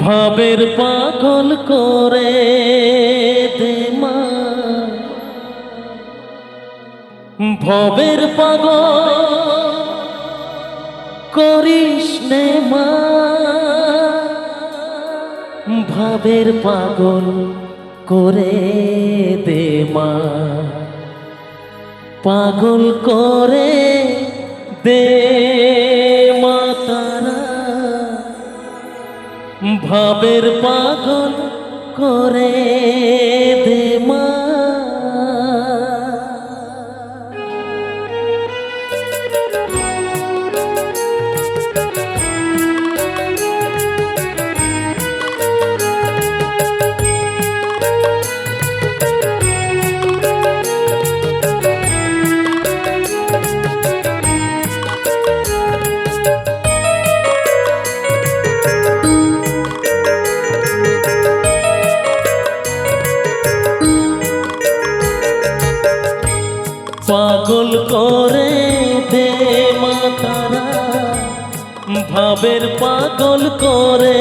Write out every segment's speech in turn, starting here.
ভাবের পাগল করে দে মা। ভবের পাগল করিস মা। ভাবের পাগল করে দে মা। পাগল করে দে ভাবের পাগল করে দে মা। ভাবের পাগল করে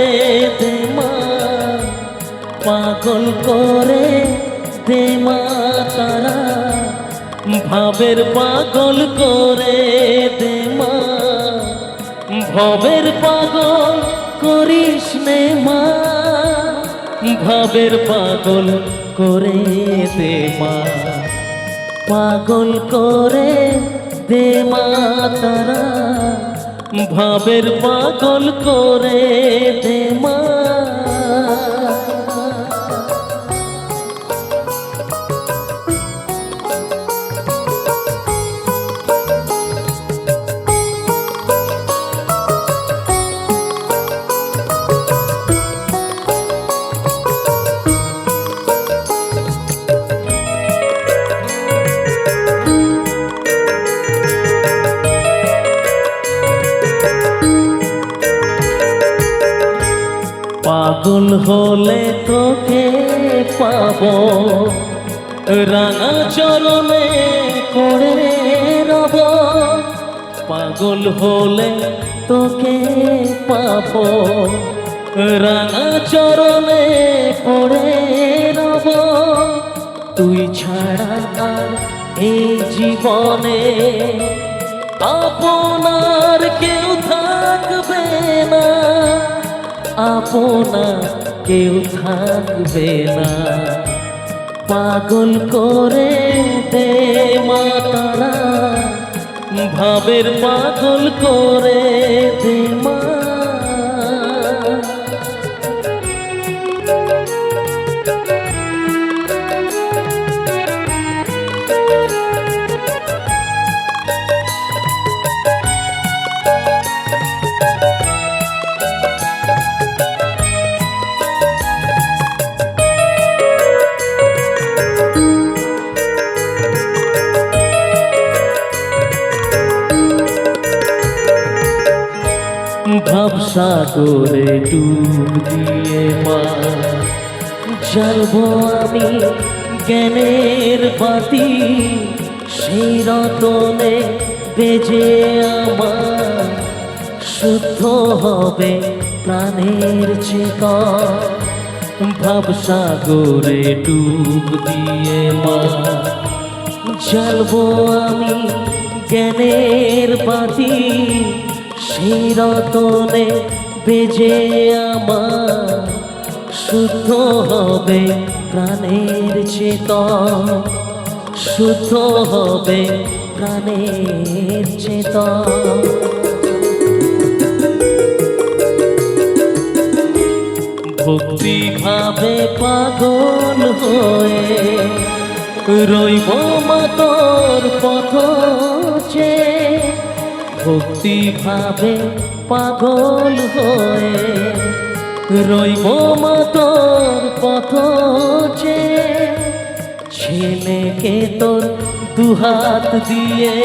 দে মা। পাগল করে দে তারা। ভাবের পাগল করে দে মা। ভবের পাগল করিস নে মা। ভাবের পাগল করে দে মা। পাগল করে দে তারা। ভাবের পাগল করে। পাগল হলে তোকে পাবো। রাঙা চরণে করে রব। পাগল হলে তোকে পাবো। রাঙা চরণে পড়ে রব। তুই ছাড়া আর এই জীবনে আপনার কেউ থাকবে না। আপনা কেউ থাকবে না। পাগল করে দে মাতারা ভাবের পাগল করে দে মা ভাবসাগরে ডুব দিয়ে মা জ্বালবো আমি জ্ঞানের বাতি, সেই রতনে বেজে আমার। শুদ্ধ হবে প্রাণের চেতন ভাবসাগরে ডুব দিয়ে মা জ্বালবো আমি জ্ঞানের বাতি সেই রতনে বেজে আমার শুদ্ধ হবে প্রাণের চেতন, শুদ্ধ হবে প্রাণের চেতন। ভক্তি ভাবে পাগল হয়ে রইব মাতর পথ যে ভক্তি ভাবে পাগল হয়ে রইব মাতর পথ যে ছেলেকে তোর দুহাত দিয়ে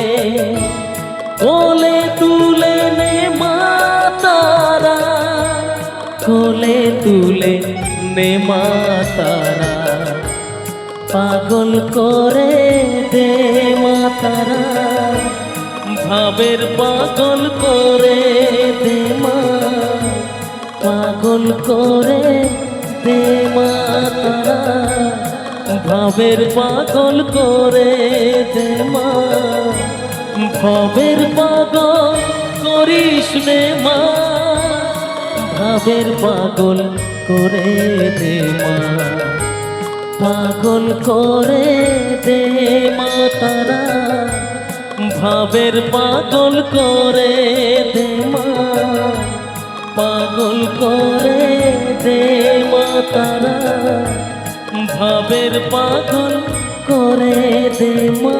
কোলে তুলে নে মা তারা কোলে তুলে নে মা তারা পাগল করে দে মা তারা ভাবের পাগল করে দে মা। পাগল করে দে মা তারা। ভাবের পাগল করে দে মা। ভবের পাগল করিস নে মা। ভাবের পাগল করে দে মা। পাগল করে দে মা তারা। ভাবের পাগল করে দে পাগল করে দে তারা। ভাবের পাগল করে দে মা।